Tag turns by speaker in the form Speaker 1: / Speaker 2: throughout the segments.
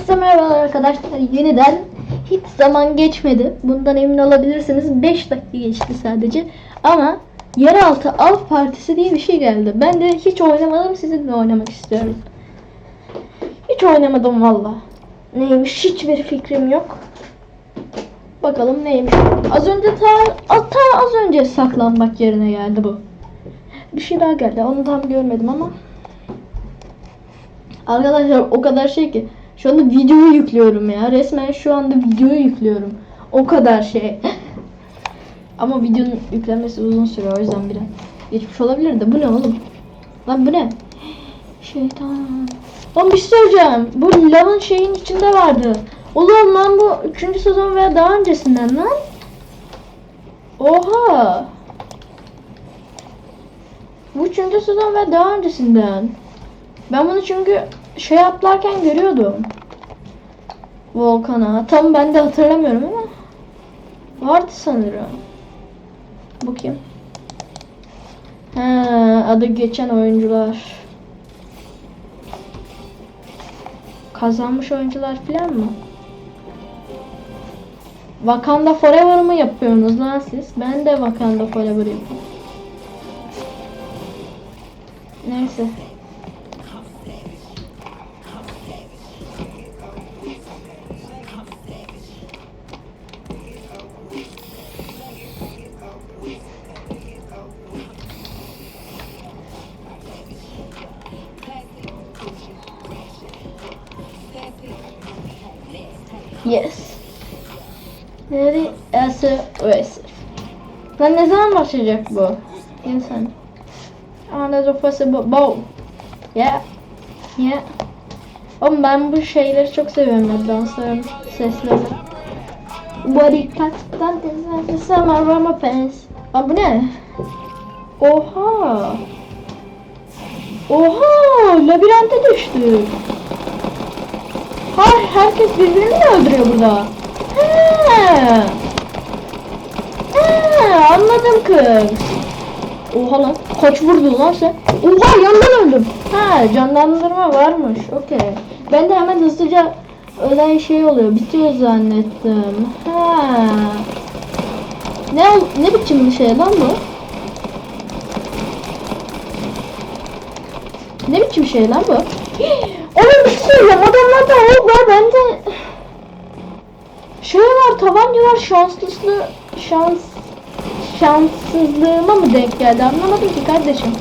Speaker 1: Herkese merhaba arkadaşlar. Yeniden hiç zaman geçmedi. Bundan emin olabilirsiniz. 5 dakika geçti sadece. Ama Yeraltı Av Partisi diye bir şey geldi. Ben de hiç oynamadım. Sizinle oynamak istiyorum. Hiç oynamadım valla. Neymiş hiçbir fikrim yok. Bakalım neymiş. Az önce ta, ta az önce saklanmak yerine geldi bu. Bir şey daha geldi. Onu tam görmedim ama. Arkadaşlar o kadar şey ki şu anda videoyu yüklüyorum ya. Resmen şu anda videoyu yüklüyorum. O kadar şey. Ama videonun yüklenmesi uzun sürüyor o yüzden biraz geçmiş olabilir de bu ne oğlum? Lan bu ne? Şeytan. Oğlum bir şey söyleyeceğim. Bu lavın şeyin içinde vardı. Oğlum lan bu 3. sezon veya daha öncesinden lan. Oha. Bu 3. sezon ve daha öncesinden. Ben bunu çünkü şey atlarken görüyordum. Volkan'a. Tam ben de hatırlamıyorum ama. Vardı sanırım. Kim? Ha, adı geçen oyuncular. Kazanmış oyuncular falan mı? Wakanda Forever mı yapıyorsunuz lan siz? Ben de Wakanda Forever yapıyorum. Neyse. Yes. Very aggressive. Lan ne zaman başlayacak bu? İnsan. Anladım of possible bow. Yeah. Yeah. Oğlum ben bu şeyleri çok seviyorum dansların seslerini. Body cut dance summer rama pants. Aa bu ne? Oha. Oha labirente düştü. Hayır herkes birbirini mi öldürüyor burada? He. He, anladım kız. Oha lan kaç vurdu lan sen? Oha yandan öldüm. Ha canlandırma varmış. Okey. Ben de hemen hızlıca ölen şey oluyor. Bitiyor zannettim. Ha. Ne ne biçim bir şey lan bu? Ne biçim şey lan bu? Oğlum bir şey söyleyeceğim. Adamlarda ok var. Bende şey var. Tabanca var. Şanslısı şans şanssızlığıma mı denk geldi? Anlamadım ki kardeşim.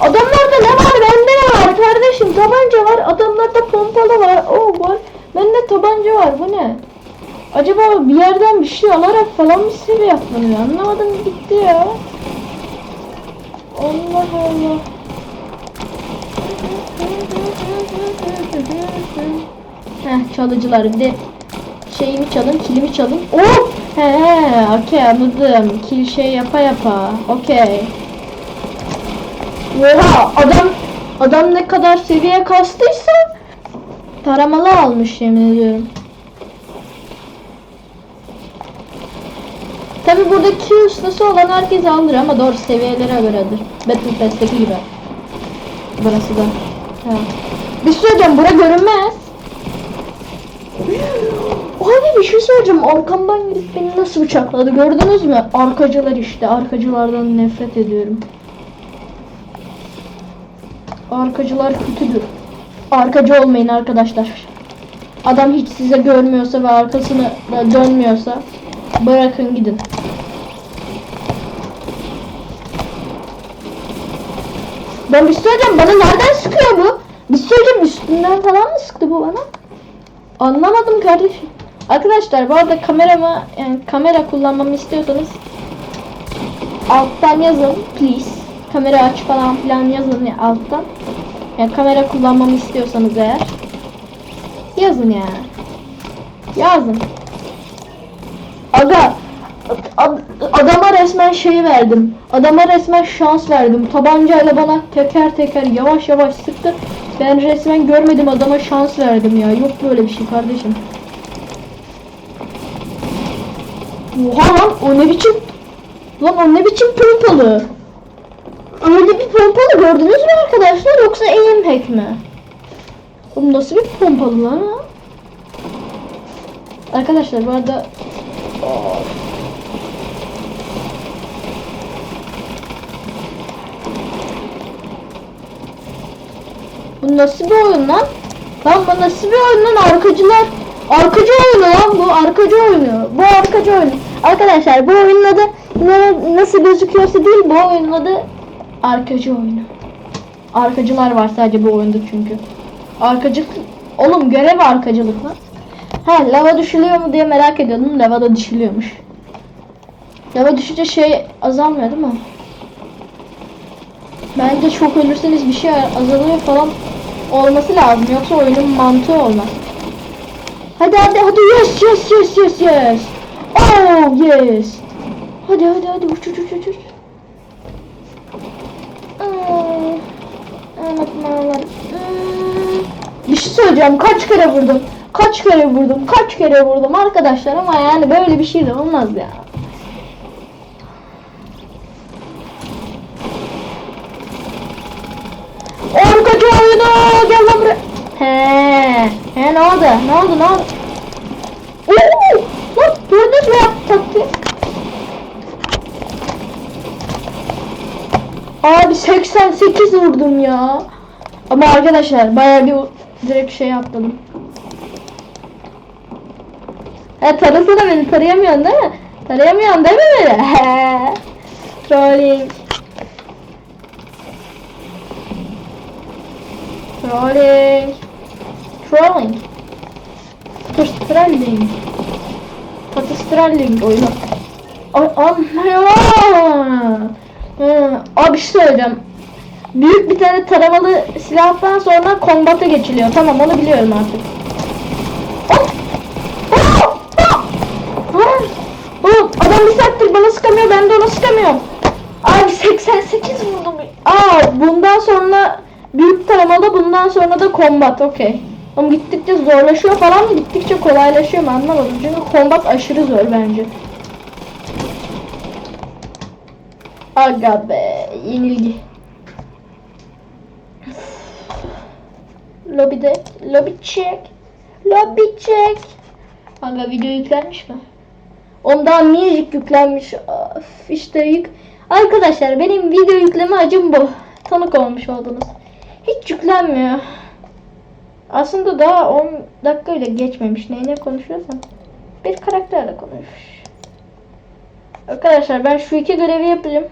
Speaker 1: Adamlarda ne var? Bende ne var kardeşim? Tabanca var. Adamlarda pompalı var. O var. Bende tabanca var. Bu ne? Acaba bir yerden bir şey alarak falan mı seviye yaplanıyor? Anlamadım gitti ya. Allah Allah. Heh çalıcılar bir de şeyimi çalın, kilimi çalın. Oh! He okey anladım. Kil şey yapa yapa. Okey. Oha adam adam ne kadar seviye kastıysa taramalı almış yemin ediyorum. Tabi burada Q ustası olan herkes alır ama doğru seviyelere göredir. Battle Pass'teki gibi. Burası da. Ha. Bir şey söyleyeceğim bura görünmez. Abi bir şey söyleyeceğim arkamdan gidip beni nasıl bıçakladı gördünüz mü? Arkacılar işte arkacılardan nefret ediyorum. Arkacılar kötüdür. Arkacı olmayın arkadaşlar. Adam hiç size görmüyorsa ve arkasını dönmüyorsa bırakın gidin. Ben bir şey söyleyeceğim bana nereden sıkıyor bu? Bir şey söyleyeceğim üstünden falan mı sıktı bu bana? Anlamadım kardeşim. Arkadaşlar bu arada kameramı yani kamera kullanmamı istiyorsanız alttan yazın please. Kamera aç falan filan yazın ya alttan. Yani kamera kullanmamı istiyorsanız eğer yazın ya. Yazın. Aga ad- adama resmen şey verdim. Adama resmen şans verdim. Tabancayla bana teker teker yavaş yavaş sıktı. Ben resmen görmedim adama şans verdim ya. Yok böyle bir şey kardeşim. Oha lan o ne biçim Lan o ne biçim pompalı Öyle bir pompalı gördünüz mü arkadaşlar yoksa aim hack mi? Oğlum nasıl bir pompalı lan? Arkadaşlar bu arada Bu nasıl bir oyun lan? Lan bu nasıl bir oyun lan arkacılar? Arkacı oyunu lan bu arkacı oyunu. Bu arkacı oyunu. Arkadaşlar bu oyunun adı nasıl gözüküyorsa değil bu oyunun adı arkacı oyunu. Arkacılar var sadece bu oyunda çünkü. Arkacılık oğlum görev arkacılık lan. Ha lava düşülüyor mu diye merak ediyordum. Lava da düşülüyormuş. Lava düşünce şey azalmıyor değil mi? Bence çok ölürseniz bir şey azalıyor falan olması lazım. Yoksa oyunun mantığı olmaz. Hadi hadi hadi yes yes yes yes yes. Oh yes. Hadi hadi hadi uç uç uç uç. uç. Hmm. Bir şey söyleyeceğim. Kaç kere vurdum? Kaç kere vurdum? Kaç kere vurdum arkadaşlar ama yani böyle bir şey de olmaz ya. Oyunu gel lan buraya. He, he ne oldu? Ne oldu? Ne oldu? Oo! Lan gördünüz mü taktiği? Abi 88 vurdum ya. Ama arkadaşlar bayağı bir direkt şey atladım. He tarasana beni tarayamıyorsun değil mi? Tarayamıyorsun değil mi beni? He. Trolling. Trolling. Trolling. Trolling. Trolling oyunu. Amma Abi şey söyleyeceğim. Büyük bir tane taramalı silahtan sonra kombata geçiliyor. Tamam onu biliyorum artık. Hop! Adam bir saattir bana sıkamıyor ben de ona sıkamıyorum. Abi 88 vurdum. Aa bundan sonra büyük taramalı bundan sonra da kombat okey. Ama gittikçe zorlaşıyor falan mı gittikçe kolaylaşıyor mu anlamadım. Çünkü kombat aşırı zor bence. Aga be yenilgi. Lobide, lobby check. Lobby check. Aga video yüklenmiş mi? Ondan minicik yüklenmiş. Of, işte yük. Arkadaşlar benim video yükleme acım bu. Tanık olmuş oldunuz. Hiç yüklenmiyor. Aslında daha 10 dakika ile geçmemiş. Neyle konuşuyorsam. Bir karakterle konuş. Arkadaşlar ben şu iki görevi yapacağım.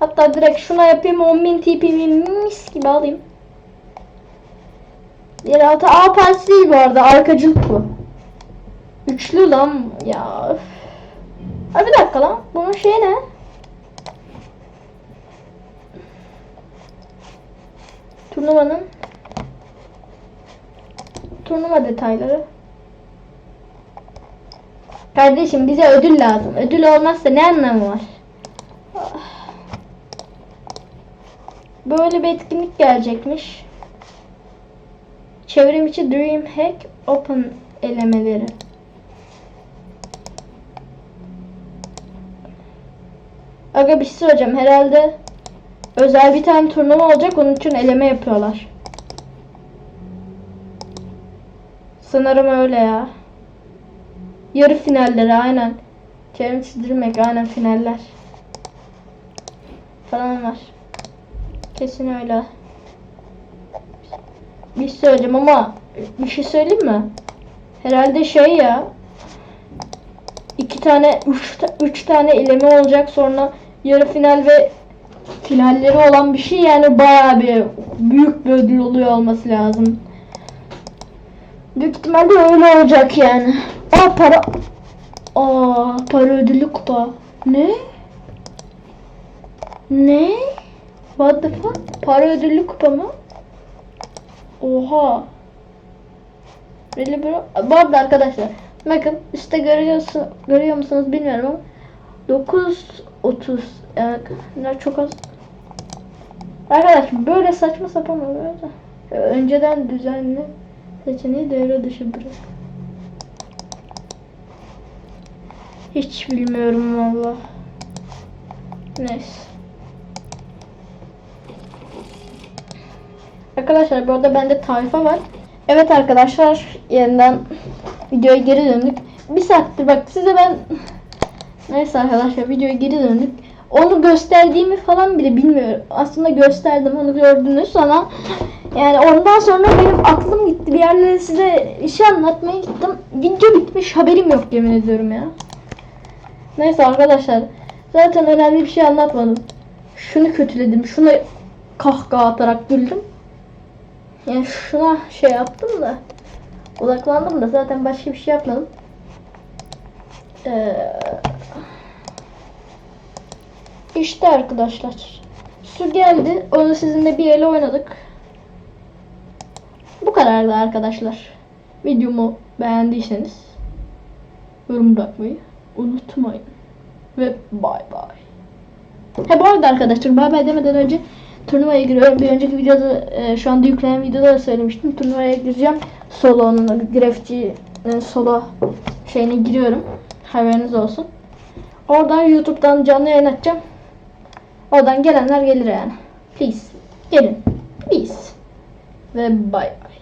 Speaker 1: Hatta direkt şuna yapayım 10.000 TP'mi mis gibi alayım. Yeraltı A partisi değil bu arada arkacılık bu. Üçlü lan ya. öf. Bir dakika lan bunun şeyi ne? Turnuvanın turnuva detayları. Kardeşim bize ödül lazım. Ödül olmazsa ne anlamı var? Böyle bir etkinlik gelecekmiş. Çevrim içi Dreamhack Open elemeleri. Aga bir şey söyleyeceğim. Herhalde özel bir tane turnuva olacak. Onun için eleme yapıyorlar. Sanırım öyle ya. Yarı finalleri aynen. Çevrim çizdirmek aynen finaller. Falan var. Kesin öyle. Bir şey ama bir şey söyleyeyim mi? Herhalde şey ya. iki tane, üç, üç tane eleme olacak sonra yarı final ve finalleri olan bir şey yani bayağı bir büyük bir ödül oluyor olması lazım. Büyük ihtimalle öyle olacak yani. Aa para... Aa para ödüllü kupa. Ne? Ne? What the fuck? Para ödüllü kupa mı? Oha. Really bro? Bu arada arkadaşlar bakın işte görüyorsun görüyor musunuz bilmiyorum ama 9.30 yani çok az. Arkadaş böyle saçma sapan oluyor da. Önceden düzenli seçeneği devre dışı bırak. Hiç bilmiyorum valla. Neyse. Arkadaşlar bu arada bende tayfa var. Evet arkadaşlar yeniden videoya geri döndük. Bir saattir bak size ben neyse arkadaşlar videoya geri döndük. Onu gösterdiğimi falan bile bilmiyorum. Aslında gösterdim onu gördünüz ama yani ondan sonra benim aklım gitti. Bir yerlere size bir şey anlatmaya gittim. Video bitmiş haberim yok yemin ediyorum ya. Neyse arkadaşlar zaten önemli bir şey anlatmadım. Şunu kötüledim. Şunu kahkaha atarak güldüm. Yani şuna şey yaptım da odaklandım da zaten başka bir şey yapmadım. Ee, işte arkadaşlar. Su geldi. Onu sizinle bir ele oynadık. Bu kadardı arkadaşlar. Videomu beğendiyseniz yorum bırakmayı unutmayın. Ve bay bay. He bu arada arkadaşlar bay bay demeden önce turnuvaya giriyorum. Bir önceki videoda e, şu anda yüklenen videoda da söylemiştim. Turnuvaya gireceğim. Solo'nun grafici e, solo şeyine giriyorum. Haberiniz olsun. Oradan YouTube'dan canlı yayın açacağım. Oradan gelenler gelir yani. Please. Gelin. Please. Ve bay bay.